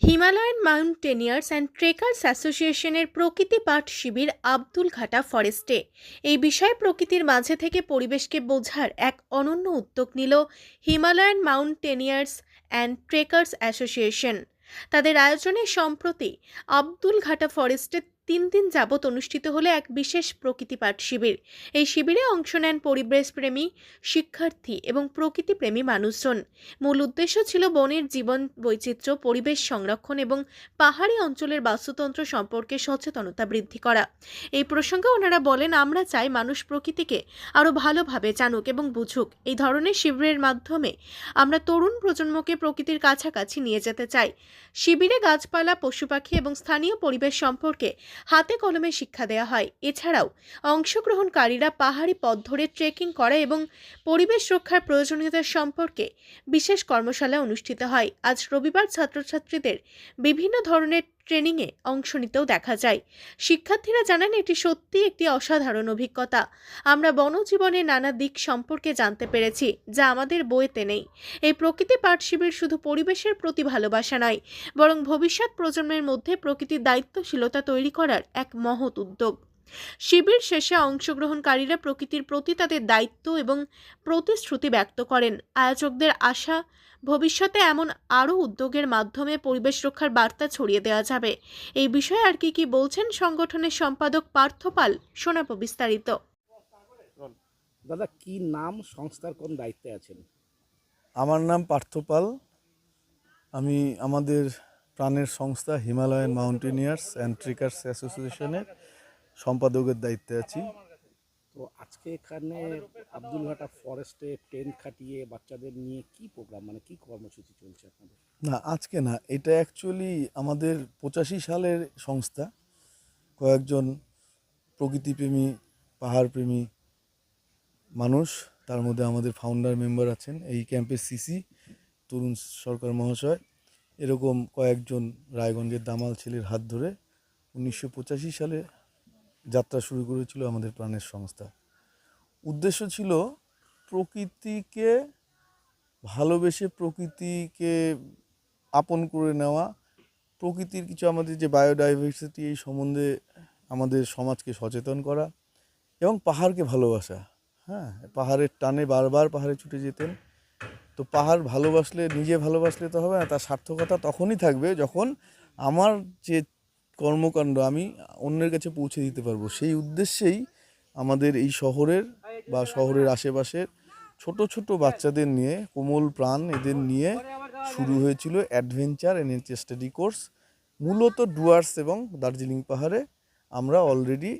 Himalayan mountaineers and trekkers অ্যাসোসিয়েশনের প্রকৃতি পাঠ শিবির আব্দুল ঘাটা ফরেস্টে। এই বিষয়ে প্রকৃতির মাঝে থেকে পরিবেশকে বোঝার এক অনন্য উদ্যোগ নিল Himalayan mountaineers and trekkers association. তাদের আয়োজনে সম্প্রতি আব্দুল ঘাটা ফরেস্টে তিন দিন যাবৎ অনুষ্ঠিত হলো এক বিশেষ প্রকৃতি পাঠ শিবির। এই শিবিরে অংশ নেন পরিবেশপ্রেমী শিক্ষার্থী এবং প্রকৃতিপ্রেমী মানুষজন। মূল উদ্দেশ্য ছিল বনের জীবন বৈচিত্র্য, পরিবেশ সংরক্ষণ এবং পাহাড়ি অঞ্চলের বাস্তুতন্ত্র সম্পর্কে সচেতনতা বৃদ্ধি করা। এই প্রসঙ্গে ওনারা বলেন, আমরা চাই মানুষ প্রকৃতিকে আরও ভালোভাবে জানুক এবং বুঝুক। এই ধরনের শিবিরের মাধ্যমে আমরা তরুণ প্রজন্মকে প্রকৃতির কাছাকাছি নিয়ে যেতে চাই। শিবিরে গাছপালা, পশু পাখি এবং স্থানীয় পরিবেশ সম্পর্কে হাতে কলমে শিক্ষা দেয়া হয়। এছাড়াও, অংশগ্রহণকারীরা পাহাড়ি পথ ধরে ট্রেকিং করা এবং পরিবেশ রক্ষার প্রয়োজনীয়তা সম্পর্কে বিশেষ কর্মশালা অনুষ্ঠিত হয়। আজ রবিবার ছাত্রছাত্রীদের বিভিন্ন ধরনের ট্রেনিংয়ে অংশ নিতেও দেখা যায়। শিক্ষার্থীরা জানান, এটি সত্যি একটি অসাধারণ অভিজ্ঞতা। আমরা বনজীবনের নানা দিক সম্পর্কে জানতে পেরেছি, যা আমাদের বইতে নেই। এই প্রকৃতি পাঠ শিবির শুধু পরিবেশের প্রতি ভালোবাসা নয়, বরং ভবিষ্যৎ প্রজন্মের মধ্যে প্রকৃতির দায়িত্বশীলতা তৈরি করার এক মহৎ উদ্যোগ। শিবির শেষে অংশগ্রহণকারীরা প্রকৃতির প্রতি তাদের দায়িত্ব এবং প্রতিশ্রুতি ব্যক্ত করেন। আয়োজকদের আশা ভবিষ্যতে এমন আরও উদ্যোগের মাধ্যমে পরিবেশ রক্ষার বার্তা ছড়িয়ে দেওয়া যাবে। এই বিষয়ে আর কি কি বলছেন সংগঠনের সম্পাদক পার্থ পাল শোনাব বিস্তারিত। দাদা কি নাম সংস্থার কোন দায়িত্বে আছেন? আমার নাম পার্থপাল আমি আমাদের প্রাণের সংস্থা হিমালয়ান মাউন্টেনিয়ার্স অ্যান্ড ট্রিকার্স অ্যাসোসিয়েশনের সম্পাদকের দায়িত্বে আছি। তো আজকে এখানে আব্দুলঘাটা ফরেস্টে টেন্ট খাটিয়ে বাচ্চাদের নিয়ে কি প্রোগ্রাম মানে কি কর্মসূচি চলছে আপনাদের? না আজকে না এটা অ্যাকচুয়ালি আমাদের পঁচাশি সালের সংস্থা। কয়েকজন প্রকৃতিপ্রেমী পাহাড়প্রেমী মানুষ তার মধ্যে আমাদের ফাউন্ডার মেম্বার আছেন এই ক্যাম্পের সিসি তরুণ সরকার মহাশয়। এরকম কয়েকজন রায়গঞ্জের দামাল ছেলের হাত ধরে উনিশশো পঁচাশি সালে যাত্রা শুরু করেছিল আমাদের প্রাণের সংস্থা। উদ্দেশ্য ছিল প্রকৃতিকে ভালোবেসে প্রকৃতিকে আপন করে নেওয়া। প্রকৃতির কিছু আমাদের যে বায়োডাইভার্সিটি এই সম্বন্ধে আমাদের সমাজকে সচেতন করা এবং পাহাড়কে ভালোবাসা। হ্যাঁ পাহাড়ের টানে বারবার পাহাড়ে ছুটে যেতেন। তো পাহাড় ভালোবাসলে, নিজে ভালোবাসলে তো হবে না, তার সার্থকতা তখনই থাকবে যখন আমার যে কর্মকাণ্ড আমি অন্যের কাছে পৌঁছে দিতে পারব। সেই উদ্দেশ্যেই আমাদের এই শহরের বা শহরের আশেপাশের ছোট ছোট বাচ্চাদের নিয়ে, কোমল প্রাণ এদের নিয়ে শুরু হয়েছিল অ্যাডভেঞ্চার এনএচএ স্টাডি কোর্স। মূলত ডুয়ার্স এবং দার্জিলিং পাহাড়ে আমরা অলরেডি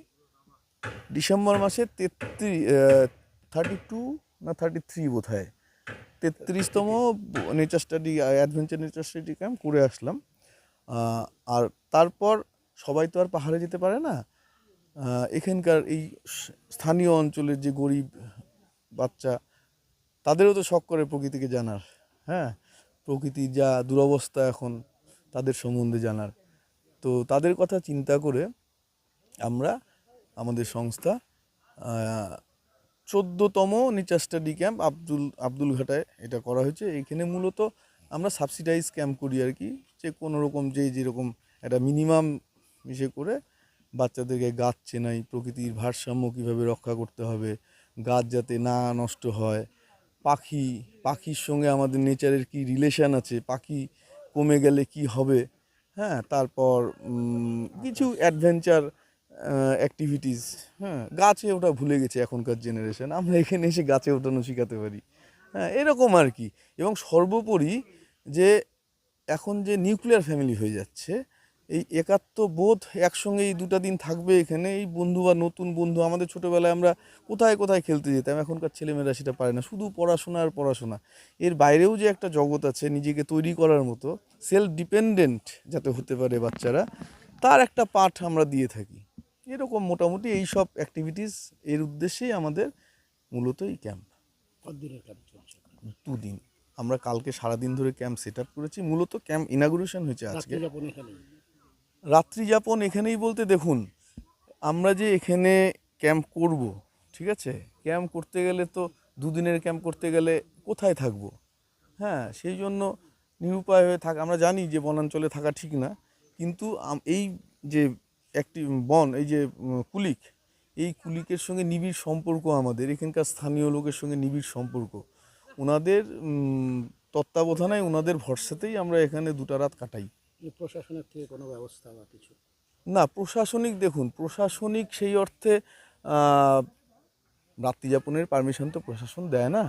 ডিসেম্বর মাসে তেত্রিশ থার্টি টু না থার্টি থ্রি বোধ হয় তেত্রিশতম nature study, adventure nature study camp করে আসলাম। আর তারপর সবাই তো আর পাহাড়ে যেতে পারে না। এখানকার এই স্থানীয় অঞ্চলের যে গরিব বাচ্চা, তাদেরও তো শখ করে প্রকৃতিকে জানার। হ্যাঁ প্রকৃতির যা দুরবস্থা এখন, তাদের সম্বন্ধে জানার। তো তাদের কথা চিন্তা করে আমরা, আমাদের সংস্থা চোদ্দোতম nature study camp Abdul Abdul ঘাটায় এটা করা হয়েছে। এখানে মূলত আমরা সাবসিডাইজ ক্যাম্প করি আর কি। যে কোনো রকম যে যেরকম একটা মিনিমাম ইসে করে বাচ্চাদেরকে গাছ চেনাই, প্রকৃতির ভারসাম্য কীভাবে রক্ষা করতে হবে, গাছ যাতে না নষ্ট হয়, পাখি, পাখির সঙ্গে আমাদের নেচারের কি রিলেশান আছে, পাখি কমে গেলে কি হবে হ্যাঁ তারপর কিছু অ্যাডভেঞ্চার অ্যাক্টিভিটিস হ্যাঁ গাছে ওটা ভুলে গেছে এখনকার জেনারেশন আমরা এখানে এসে গাছে ওঠানো শেখাতে পারি হ্যাঁ এরকম আর কি। এবং সর্বোপরি যে এখন যে নিউক্লিয়ার ফ্যামিলি হয়ে যাচ্ছে এই একাত্ম বোধ একসঙ্গে এই দুটা দিন থাকবে এখানে। এই বন্ধু বা নতুন বন্ধু আমাদের ছোটোবেলায় আমরা কোথায় কোথায় খেলতে যেতাম এখনকার ছেলেমেয়েরা সেটা পারে না। শুধু পড়াশোনা আর পড়াশোনা। এর বাইরেও যে একটা জগৎ আছে নিজেকে তৈরি করার মতো সেলফ ডিপেন্ডেন্ট যাতে হতে পারে বাচ্চারা তার একটা পাঠ আমরা দিয়ে থাকি। এরকম মোটামুটি এই সব অ্যাক্টিভিটিস এর উদ্দেশ্যেই আমাদের মূলত এই ক্যাম্প কতদিনের ক্যাম্প চলছে? দুদিন। আমরা কালকে সারাদিন ধরে ক্যাম্প সেট আপ করেছি। মূলত ক্যাম্প ইনাগুরেশন হয়েছে আজকে। রাত্রি যাপন এখানেই বলতে দেখুন আমরা যে এখানে ক্যাম্প করব ঠিক আছে? ক্যাম্প করতে গেলে তো দুদিনের ক্যাম্প করতে গেলে কোথায় থাকব? হ্যাঁ সেই জন্য নিরুপায় হয়ে থাক আমরা জানি যে বনাঞ্চলে থাকা ঠিক না কিন্তু এই যে একটি বন এই যে কুলিক এই কুলিকের সঙ্গে নিবিড় সম্পর্ক আমাদের এখানকার স্থানীয় লোকের সঙ্গে নিবিড় সম্পর্ক। ওনাদের উম, তত্ত্বাবধানে ওনাদের ভরসাতেই আমরা এখানে দুটা রাত কাটাই। প্রশাসনের থেকে কোনো ব্যবস্থা বা কিছু? না, প্রশাসনিক দেখুন, প্রশাসনিক সেই অর্থে রাত্রিযাপনের পারমিশন তো প্রশাসন দেয় না,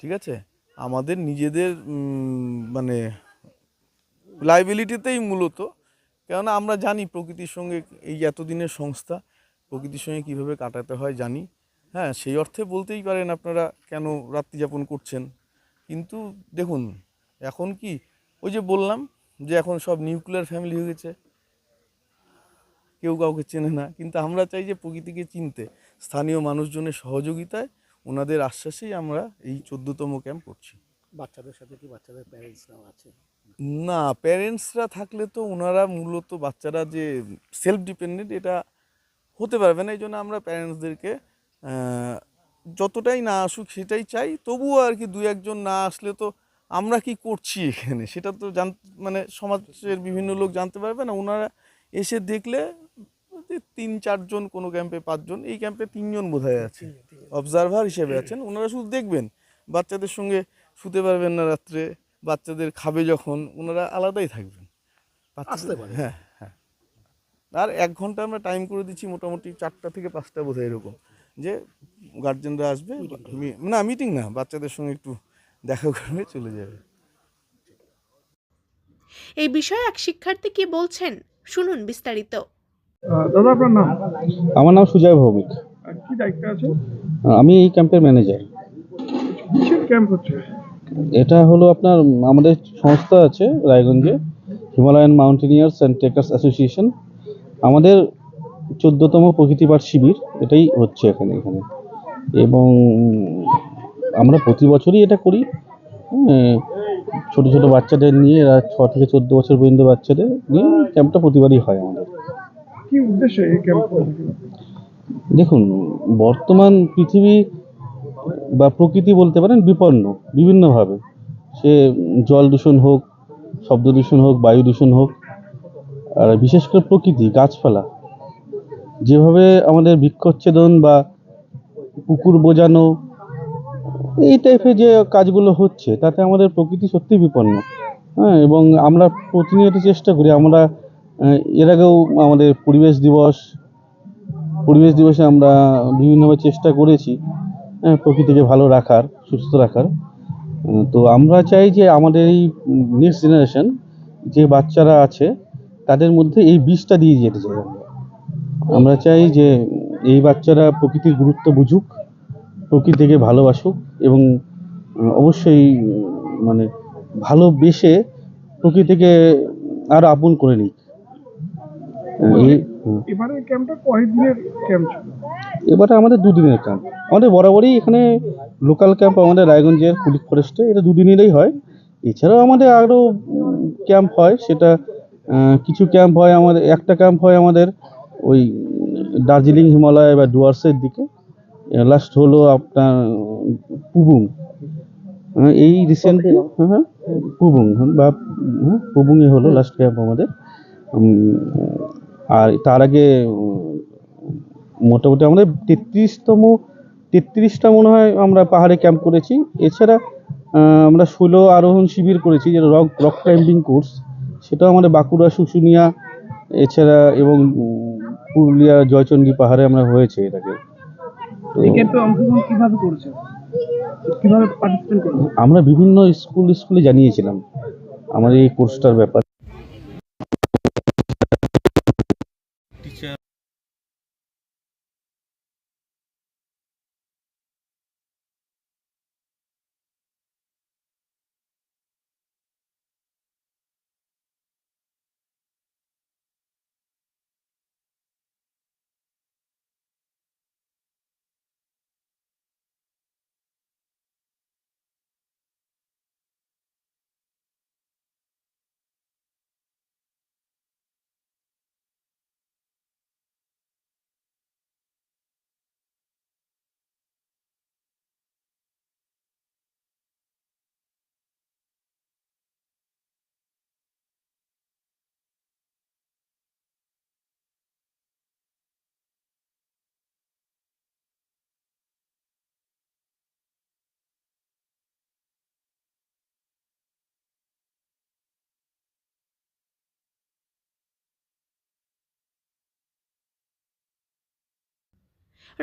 ঠিক আছে? আমাদের নিজেদের মানে লাইবিলিটিতেই মূলত, কেননা আমরা জানি প্রকৃতির সঙ্গে এই এতদিনের সংস্থা, প্রকৃতির সঙ্গে কীভাবে কাটাতে হয় জানি। হ্যাঁ সেই অর্থে বলতেই পারেন আপনারা কেন রাত্রিযাপন করছেন। কিন্তু দেখুন, এখন কি, ওই যে বললাম যে এখন সব নিউক্লিয়ার ফ্যামিলি হয়ে গেছে। কেউ কাউকে চেনে না। কিন্তু আমরা চাই যে প্রকৃতিকে চিনতে। স্থানীয় মানুষজনের সহযোগিতায় ওনাদের আশ্বাসেই আমরা এই চোদ্দতম ক্যাম্প করছি। বাচ্চাদের সাথে কি বাচ্চাদের প্যারেন্টসরাও আছে? না প্যারেন্টসরা থাকলে তো ওনারা মূলত বাচ্চারা যে সেলফ ডিপেন্ডেন্ট এটা হতে পারবে না। এই জন্য আমরা প্যারেন্টসদেরকে যতটাই না আসুক সেটাই চাই। তবুও আর কি দু একজন না আসলে তো আমরা কি করছি এখানে? সেটা তো জান মানে সমাজের বিভিন্ন লোক জানতে পারবে না। ওনারা এসে দেখলে তিন চারজন কোনো ক্যাম্পে পাঁচজন এই ক্যাম্পে তিনজন বোধহয় আছে। অবজারভার হিসেবে আছেন। ওনারা শুধু দেখবেন বাচ্চাদের সঙ্গে শুতে পারবেন না রাত্রে বাচ্চাদের খাবে যখন ওনারা আলাদাই থাকবেন। আসতে পারে। হ্যাঁ হ্যাঁ। আর এক ঘণ্টা আমরা টাইম করে দিচ্ছি মোটামুটি চারটা থেকে পাঁচটা বোধহয় এরকম। যে গার্জেনরা আসবে না মিটিং না বাচ্চাদের সঙ্গে একটু দেখা করবে চলে যাবে। এই বিষয়ে এক শিক্ষার্থী কি বলছেন শুনুন বিস্তারিত। দাদা আপনার নাম? আমার নাম সুজয় ভৌমিক। কি দায়িত্ব আছে? আমি এই ক্যাম্পের ম্যানেজার। কিসের ক্যাম্প হচ্ছে? এটা হলো আপনার আমাদের সংস্থা আছে রায়গঞ্জে Himalayan mountaineers and trekkers association. আমাদের চোদ্দতম প্রকৃতিপাঠ শিবির এটাই হচ্ছে এখানে এখানে। এবং আমরা প্রতি বছরই এটা করি। ছোট ছোট বাচ্চাদের নিয়ে এরা ছ থেকে চোদ্দ বছর পর্যন্ত বাচ্চাদের নিয়ে ক্যাম্পটা প্রতিবারই হয় আমাদের। কি উদ্দেশ্যে এই ক্যাম্প দেখুন বর্তমান পৃথিবী বা প্রকৃতি বলতে পারেন বিপন্ন বিভিন্নভাবে। সে জল দূষণ হোক শব্দ দূষণ হোক বায়ু দূষণ হোক আর বিশেষ করে প্রকৃতি গাছপালা। যেভাবে আমাদের বৃক্ষচ্ছেদন বা পুকুর বোজানো এই টাইপের যে কাজগুলো হচ্ছে তাতে আমাদের প্রকৃতি সত্যি বিপন্ন। হ্যাঁ এবং আমরা প্রতিনিয়ত চেষ্টা করি আমরা এর আগেও আমাদের পরিবেশ দিবস পরিবেশ দিবসে আমরা বিভিন্নভাবে চেষ্টা করেছি হ্যাঁ, প্রকৃতিকে ভালো রাখার সুস্থ রাখার। তো আমরা চাই যে আমাদের এই নেক্সট জেনারেশন যে বাচ্চারা আছে তাদের মধ্যে এই বীজটা দিয়ে যেতে চাই আমরা। আমরা চাই যে এই বাচ্চারা প্রকৃতির গুরুত্ব বুঝুক প্রকৃতিকে ভালোবাসুক এবং অবশ্যই মানে ভালোবেসে প্রকৃতিকে আর আপন করে নিক। এবারে ক্যাম্পটা কয়েকদিনের ক্যাম্প ছিল? এবারে আমাদের দুদিনের ক্যাম্প। আমাদের বরাবরই এখানে লোকাল ক্যাম্প আমাদের রায়গঞ্জের কুলিক ফরেস্টে এটা দুদিনেরই হয়। এছাড়াও আমাদের আরও ক্যাম্প হয় সেটা কিছু ক্যাম্প হয় আমাদের একটা ক্যাম্প হয় আমাদের ওই দার্জিলিং হিমালয় বা ডুয়ার্সের দিকে। লাস্ট হলো আপনার পুবুং। এই রিসেন্টলি হ্যাঁ পুবুং হ্যাঁ, বা হ্যাঁ পুবুংয়ে হলো লাস্ট ক্যাম্প আমাদের। আর তার আগে মোটামুটি আমাদের তেত্রিশতম তেত্রিশটা মনে হয় আমরা পাহাড়ে ক্যাম্প করেছি। এছাড়া আমরা ষোলো আরোহণ শিবির করেছি যেটা রক রক ক্লাইম্বিং কোর্স সেটাও আমাদের বাঁকুড়া শুশুনিয়া এছাড়া এবং পুরুলিয়া জয়চণ্ডী পাহাড়ে আমরা হয়েছে এটাকে। এই ক্যাম্পে অংশগ্রহণ কীভাবে করেছে? কীভাবে পার্টিসিপেট করেছে? আমরা বিভিন্ন স্কুল স্কুলে জানিয়েছিলাম। আমার এই কোর্সটার ব্যাপারে।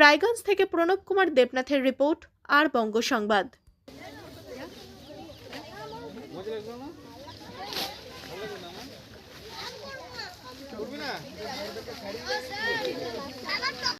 রায়গঞ্জ থেকে প্রণব কুমার দেবনাথের রিপোর্ট আর বঙ্গ সংবাদ।